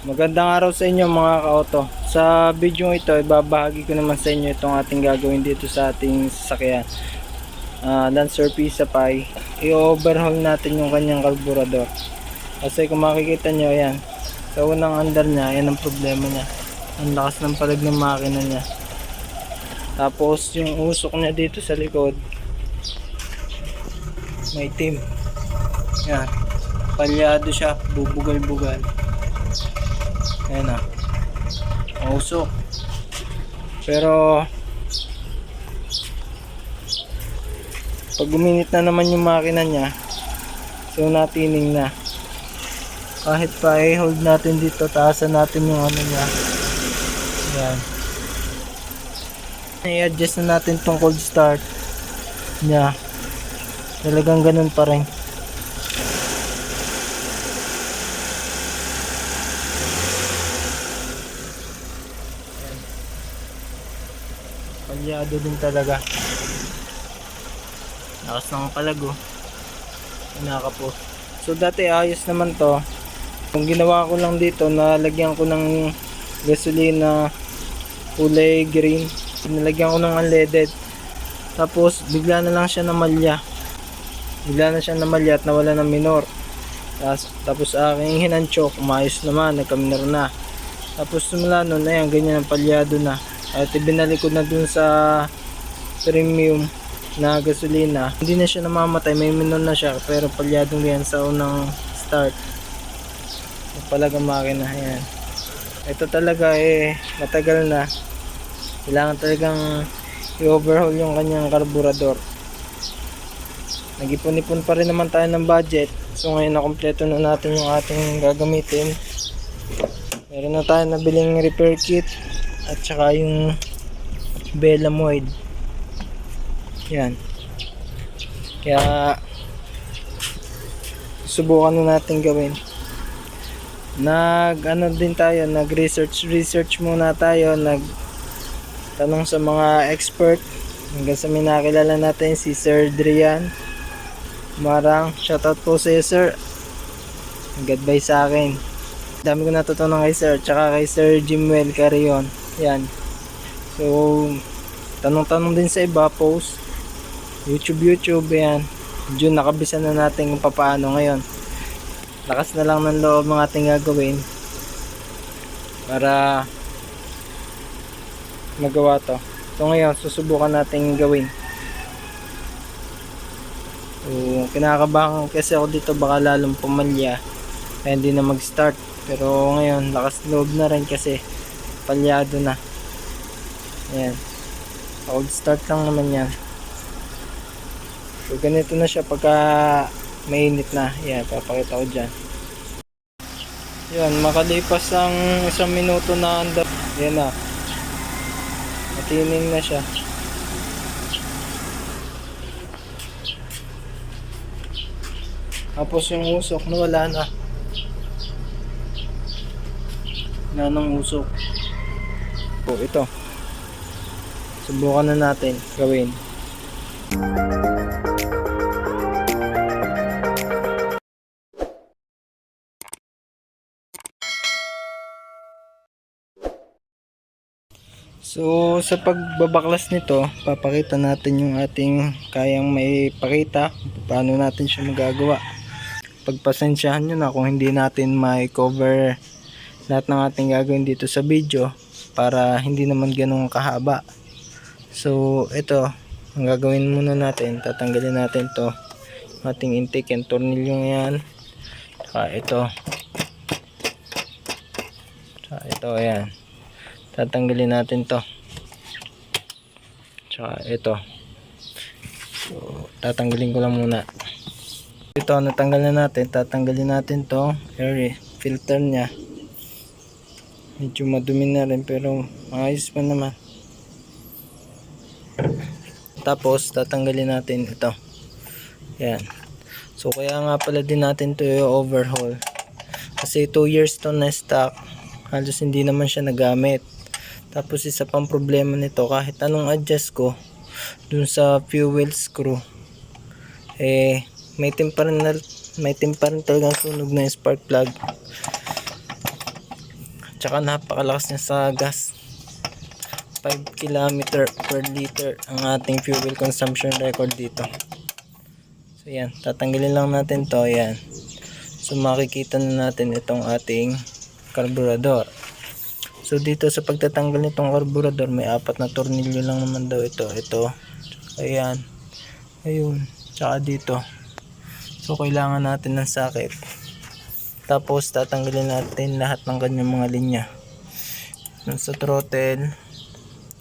Magandang araw sa inyo mga ka-auto. Sa video ito, ibabahagi ko naman sa inyo itong ating gagawin dito sa ating sasakyan. Ah, Lancer Pisa Pi. I-overhaul natin yung kanyang carburetor. Kasi kung makikita nyo, ayan. Sa unang andar niya, ayan ang problema niya. Ang lakas ng palag ng makina niya. Tapos yung usok niya dito sa likod, may team. Yan. Palyado siya, bubugal-bugal. Ayan na. Mausok. Pero pag guminit na naman yung makina niya, so natining na. Kahit pa i-hold natin dito, taasan natin yung ano niya. Ayan. I-adjust na natin tong cold start niya. Talagang ganun pa rin. Palyado din talaga. Lakas ng palago. Pinaka So dati ayos naman to. Kung ginawa ko lang dito, nalagyan ko ng gasolina kulay green. Nilagyan ko ng unleaded. Tapos bigla na lang siya namalya. Bigla na siya namalya at nawala ng minor. Tapos, tapos aking hinanchok, umayos naman, nagkaminor na. Tapos simula nun, ayan, ganyan ang palyado na. At ibinalik ko na dun sa premium na gasolina. Hindi na siya namamatay, may minor na siya, pero palyadong yan sa unang start. Palagang makina, ayan. Ito talaga eh, matagal na. Kailangan talagang i-overhaul yung kanyang karburador. Nag-ipon-ipon pa rin naman tayo ng budget. So ngayon na kompleto na natin yung ating gagamitin. Meron na tayo nabiling repair kit at saka yung Belamoid. Yan. Kaya subukan na natin gawin. Nag ano din tayo, nag research research muna tayo, nag tanong sa mga expert hanggang sa may nakilala natin si Sir Drian Marang, shoutout po sa iyo sir. Nag-advise sa akin. Dami ko natutunan kay sir, tsaka kay Sir Jimwell Carrion. Yan. So, tanong-tanong din sa iba, post. YouTube, YouTube, yan. June, nakabisa na natin kung paano ngayon. Lakas na lang ng loob ng ating gagawin para magawa to. So ngayon, susubukan natin gawin. So, kinakabahan kasi ako dito baka lalong pumalya kaya hindi na mag-start. Pero ngayon, lakas loob na rin kasi palyado na. Ayan. Cold start lang naman yan. So, ganito na siya pagka mainit na. Ayan, papakita ko dyan. Yan, makalipas ang isang minuto na andar. Yan na. Matining na siya. Tapos yung usok nawala na. Na ng usok. O ito. Subukan na natin gawin. So sa pagbabaklas nito, papakita natin yung ating kayang may pakita paano natin siya magagawa. Pagpasensyahan nyo na kung hindi natin may cover lahat ng ating gagawin dito sa video para hindi naman ganun kahaba. So ito, ang gagawin muna natin, tatanggalin natin to. Ating intake and tornilyong yan. Saka ito. Saka ito, ayan. Tatanggalin natin to. Tsaka ito. So tatanggalin ko lang muna. Ito natanggal na natin. Tatanggalin natin to air filter nya medyo madumi na rin pero maayos pa naman. Tapos tatanggalin natin ito. Yan. So kaya nga pala din natin to overhaul kasi 2 years to na stock. Halos hindi naman siya nagamit. Tapos isa pang problema nito kahit anong adjust ko dun sa fuel screw eh may rin na, may rin talagang sunog na spark plug Tsaka napakalakas niya sa gas. 5 km per liter ang ating fuel consumption record dito. So yan, tatanggalin lang natin to, yan. So makikita na natin itong ating carburetor. So dito sa pagtatanggal nitong carburetor, may apat na tornilyo lang naman daw ito. Ito, ayan, ayun, tsaka dito. So kailangan natin ng socket. Tapos tatanggalin natin lahat ng kanyang mga linya. Yung Sa throttle,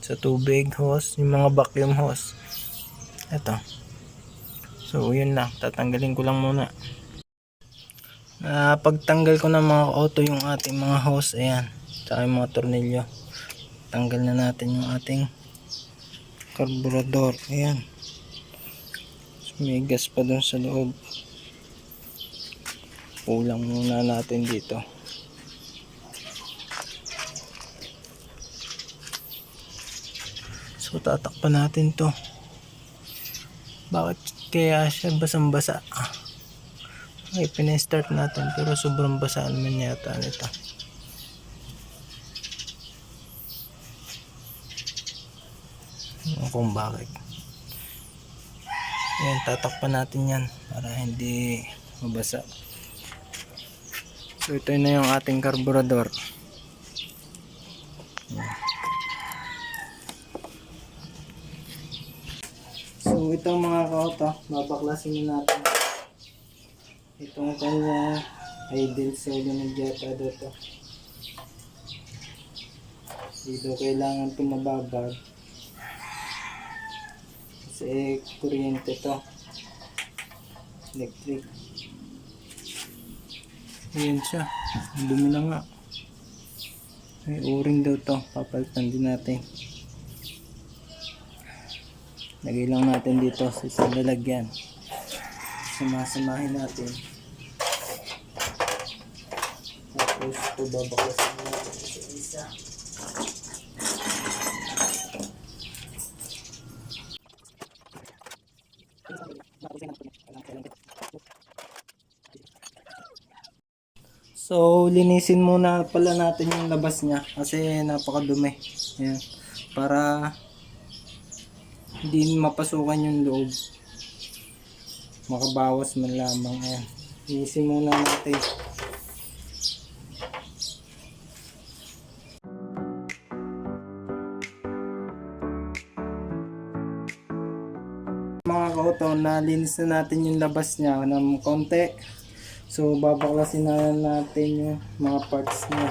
sa tubig hose, yung mga vacuum hose. Ito. So yun lang, tatanggalin ko lang muna. Ah, pagtanggal ko ng mga auto yung ating mga hose, ayan. Tsaka yung mga tornilyo. Tanggal na natin yung ating carburetor. Ayan. May gas pa dun sa loob. Kulang muna natin dito. So tatakpan natin to. Bakit kaya siya basang basa? Okay, pinestart natin pero sobrang basa naman yata nito. Ewan kung bakit. Ayan, tatakpan natin yan para hindi mabasa. So ito na yung ating carburetor. So itong mga kauto, babaklasin na natin. Itong kanya idle solenoid yata dito. Dito kailangan tumababad. Kasi kuryente to. Electric. Ayan siya. Dumi na nga. May o-ring daw to. Papalitan din natin. Lagay lang natin dito sa isang lalagyan. Sumasamahin natin. Tapos ito babaklasin natin sa isa. So, linisin muna pala natin yung labas niya kasi napakadumi. Ayan. Para hindi mapasukan yung loob. Makabawas man lamang. Ayan. Linisin muna natin. Mga kauto, nalinis na natin yung labas niya ng konti. So, babaklasin na natin yung mga parts niya.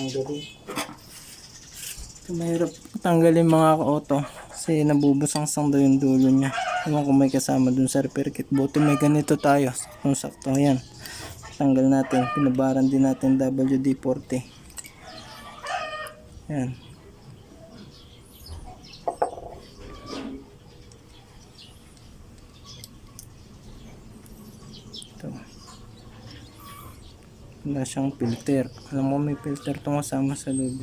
Tanggalin. Mahirap tanggalin mga ka-auto kasi nabubusang-sang daw yung dulo niya. Ewan kung may kasama dun sa repair kit. Buti may ganito tayo. Kung sakto, yan. Tanggal natin. Pinabaran din natin WD-40. Yan. Ito. Wala siyang filter. Alam mo may filter itong kasama sa loob.